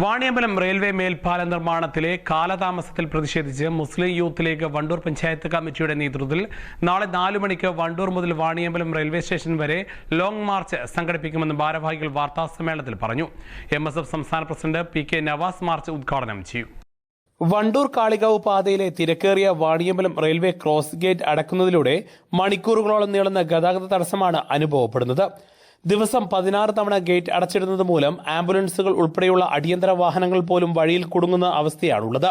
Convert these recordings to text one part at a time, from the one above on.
Vaniyambalam railway മേൽപ്പാല നിർമ്മാണത്തിലെ കാലതാമസത്തിൽ പ്രതിഷേധിച്ച് Muslim youth league Wandoor panchayat കമ്മിറ്റിയുടെ നേതൃത്വത്തിൽ നാളെ നാലു മണിക്ക് വണ്ടൂർ മുതൽ വാണിയമ്പലം റെയിൽവേ സ്റ്റേഷൻ വരെ ലോങ് മാർച്ച് സംഘടിപ്പിക്കുമെന്ന് ഭാരവാഹികൾ വാർത്താ സമ്മേളനത്തിൽ പറഞ്ഞു. എം സംസ്ഥാന president P K Navas march ഉദ്ഘാടനം ചെയ്യും. വണ്ടൂർ കാളികാവ് പാതയിലെ തിരക്കേറിയ വാണിയമ്പലം റെയിൽവേ ക്രോസ് ഗേറ്റ് അടക്കുന്നതിലൂടെ മണിക്കൂറുകളോളം നീളുന്ന ഗതാഗത തടസ്സമാണ് അനുഭവപ്പെടുന്നത്. ദിവസം പതിനാറ് തവണ ഗേറ്റ് അടച്ചിടുന്നത് മൂലം ആംബുലൻസുകൾ ഉൾപ്പെടെയുള്ള അടിയന്തര വാഹനങ്ങൾ പോലും വഴിയിൽ കുടുങ്ങുന്ന അവസ്ഥയാണുള്ളത്.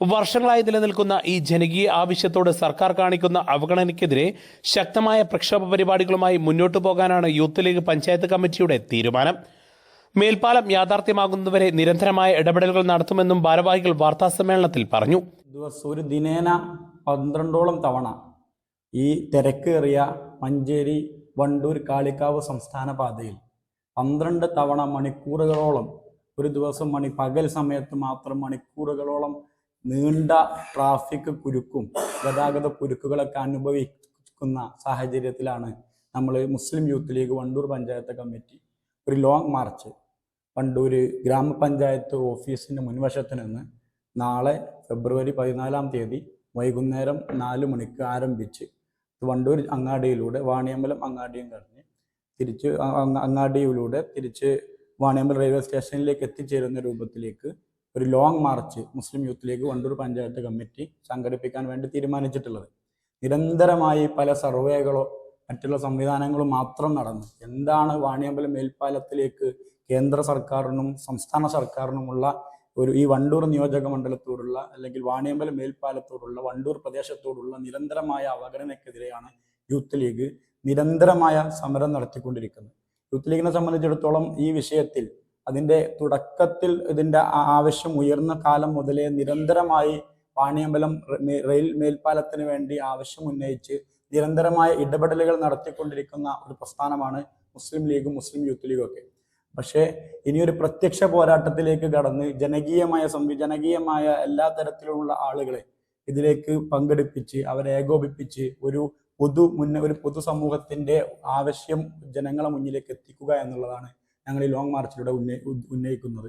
വർഷങ്ങളായി നിലനിൽക്കുന്ന ഈ ജനകീയ ആവശ്യത്തോട് സർക്കാർ കാണിക്കുന്ന അവഗണനയ്ക്കെതിരെ ശക്തമായ പ്രക്ഷോഭ പരിപാടികളുമായി മുന്നോട്ടു പോകാനാണ് യൂത്ത് ലീഗ് പഞ്ചായത്ത് കമ്മിറ്റിയുടെ തീരുമാനം. മേൽപ്പാലം യാഥാർത്ഥ്യമാകുന്നതുവരെ നിരന്തരമായ ഇടപെടലുകൾ നടത്തുമെന്നും ഭാരവാഹികൾ വാർത്താസമ്മേളനത്തിൽ പറഞ്ഞു. ദിവസം ഒരു ദിനേന പന്ത്രണ്ടോളം തവണ ഈ തിരക്കേറിയ മഞ്ചേരി വണ്ടൂർ കാളിക്കാവ് സംസ്ഥാന പാതയിൽ പന്ത്രണ്ട് തവണ മണിക്കൂറുകളോളം ഒരു ദിവസം മണി പകൽ സമയത്ത് മാത്രം മണിക്കൂറുകളോളം നീണ്ട ട്രാഫിക് കുരുക്കും ഗതാഗത കുരുക്കുകളൊക്കെ അനുഭവിക്കുന്ന സാഹചര്യത്തിലാണ് നമ്മൾ Muslim youth league Wandoor panchayat committee ഒരു ലോങ് മാർച്ച് വണ്ടൂർ ഗ്രാമപഞ്ചായത്ത് ഓഫീസിന്റെ മുൻവശത്ത് നിന്ന് നാളെ ഫെബ്രുവരി പതിനാലാം തീയതി വൈകുന്നേരം നാല് മണിക്ക് ആരംഭിച്ച് വണ്ടൂർ അങ്ങാടിയിലൂടെ വാണിയമ്പലം അങ്ങാടിയും കഴിഞ്ഞ് തിരിച്ച് അങ്ങാടിയിലൂടെ തിരിച്ച് വാണിയമ്പലം റെയിൽവേ സ്റ്റേഷനിലേക്ക് എത്തിച്ചേരുന്ന രൂപത്തിലേക്ക് ഒരു long march Muslim youth league Wandoor panchayat committee സംഘടിപ്പിക്കാൻ വേണ്ടി തീരുമാനിച്ചിട്ടുള്ളത്. നിരന്തരമായി പല സർവേകളോ മറ്റുള്ള സംവിധാനങ്ങളും മാത്രം നടന്നു. എന്താണ് വാണിയമ്പലം മേൽപ്പാലത്തിലേക്ക് കേന്ദ്ര സർക്കാരിനും സംസ്ഥാന സർക്കാരിനുമുള്ള ഒരു ഈ വണ്ടൂർ നിയോജക മണ്ഡലത്തോടുള്ള അല്ലെങ്കിൽ വാണിയമ്പലം മേൽപ്പാലത്തോടുള്ള വണ്ടൂർ പ്രദേശത്തോടുള്ള നിരന്തരമായ അവഗണനക്കെതിരെയാണ് യൂത്ത് ലീഗ് നിരന്തരമായ സമരം നടത്തിക്കൊണ്ടിരിക്കുന്നത്. യൂത്ത് ലീഗിനെ സംബന്ധിച്ചിടത്തോളം ഈ വിഷയത്തിൽ അതിന്റെ തുടക്കത്തിൽ ഇതിന്റെ ആവശ്യം ഉയർന്ന കാലം മുതലേ നിരന്തരമായി വാണിയമ്പലം റെയിൽ മേൽപ്പാലത്തിന് വേണ്ടി ആവശ്യം ഉന്നയിച്ച് നിരന്തരമായ ഇടപെടലുകൾ നടത്തിക്കൊണ്ടിരിക്കുന്ന ഒരു പ്രസ്ഥാനമാണ് മുസ്ലിം ലീഗും മുസ്ലിം യൂത്ത് ലീഗും ഒക്കെ. പക്ഷേ ഇനിയൊരു പ്രത്യക്ഷ പോരാട്ടത്തിലേക്ക് കടന്ന് ജനകീയമായ സംവി ജനകീയമായ എല്ലാ തരത്തിലുള്ള ആളുകളെ ഇതിലേക്ക് പങ്കെടുപ്പിച്ച് അവരെ ഏകോപിപ്പിച്ച് ഒരു പൊതു മുന്ന ഒരു പൊതുസമൂഹത്തിന്റെ ആവശ്യം ജനങ്ങളെ മുന്നിലേക്ക് എത്തിക്കുക എന്നുള്ളതാണ് ഞങ്ങൾ ഈ ലോങ് മാർച്ചിലൂടെ ഉന്നയി ഉന്നയിക്കുന്നത്.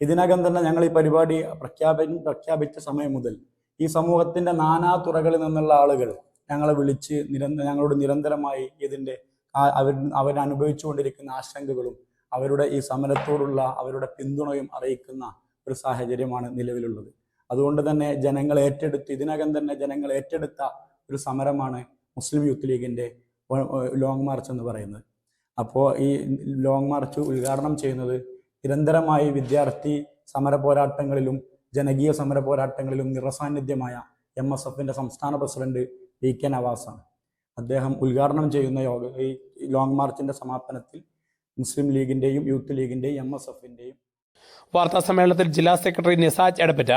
ഇതിനകം തന്നെ ഞങ്ങൾ ഈ പരിപാടി പ്രഖ്യാപി പ്രഖ്യാപിച്ച സമയം മുതൽ ഈ സമൂഹത്തിന്റെ നാനാ തുറകളിൽ നിന്നുള്ള ആളുകൾ ഞങ്ങളെ വിളിച്ച് നിരന്തര ഞങ്ങളോട് നിരന്തരമായി ഇതിന്റെ അവർ അവരനുഭവിച്ചുകൊണ്ടിരിക്കുന്ന ആശങ്കകളും അവരുടെ ഈ സമരത്തോടുള്ള അവരുടെ പിന്തുണയും അറിയിക്കുന്ന ഒരു സാഹചര്യമാണ് നിലവിലുള്ളത്. അതുകൊണ്ട് തന്നെ ജനങ്ങൾ ഏറ്റെടുത്ത് ഇതിനകം തന്നെ ജനങ്ങൾ ഏറ്റെടുത്ത ഒരു സമരമാണ് മുസ്ലിം യൂത്ത് ലീഗിന്റെ വ- ലോങ് മാർച്ച് എന്ന് പറയുന്നത്. അപ്പോൾ ഈ ലോങ് മാർച്ച് ഉദ്ഘാടനം ചെയ്യുന്നത് നിരന്തരമായി വിദ്യാർത്ഥി സമര പോരാട്ടങ്ങളിലും ജനകീയ സമര പോരാട്ടങ്ങളിലും നിറസാന്നിധ്യമായ എം എസ് എഫിന്റെ സംസ്ഥാന പ്രസിഡന്റ് വി കെ നവാസാണ്. അദ്ദേഹം ഉദ്ഘാടനം ചെയ്യുന്ന യോഗ ഈ ലോങ് മാർച്ചിന്റെ സമാപനത്തിൽ മുസ്ലിം ലീഗിന്റെയും യൂത്ത് ലീഗിന്റെയും എം എസ് എഫിന്റെയും വാർത്താ സമ്മേളനത്തിൽ ജില്ലാ സെക്രട്ടറി നിസാജ് എടപ്പറ്റ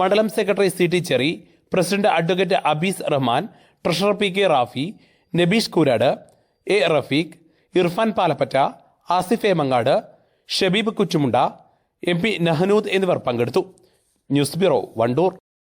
മണ്ഡലം secretary C T Cheri president advocate Abees Rahman treasurer P K Rafi Nabeesh Koorad A Rafeeq Irfan Palappatta Asif A Mangad Shabeeb Kuchumunda M P Nahanood എന്നിവർ പങ്കെടുത്തു. News bureau Wandoor.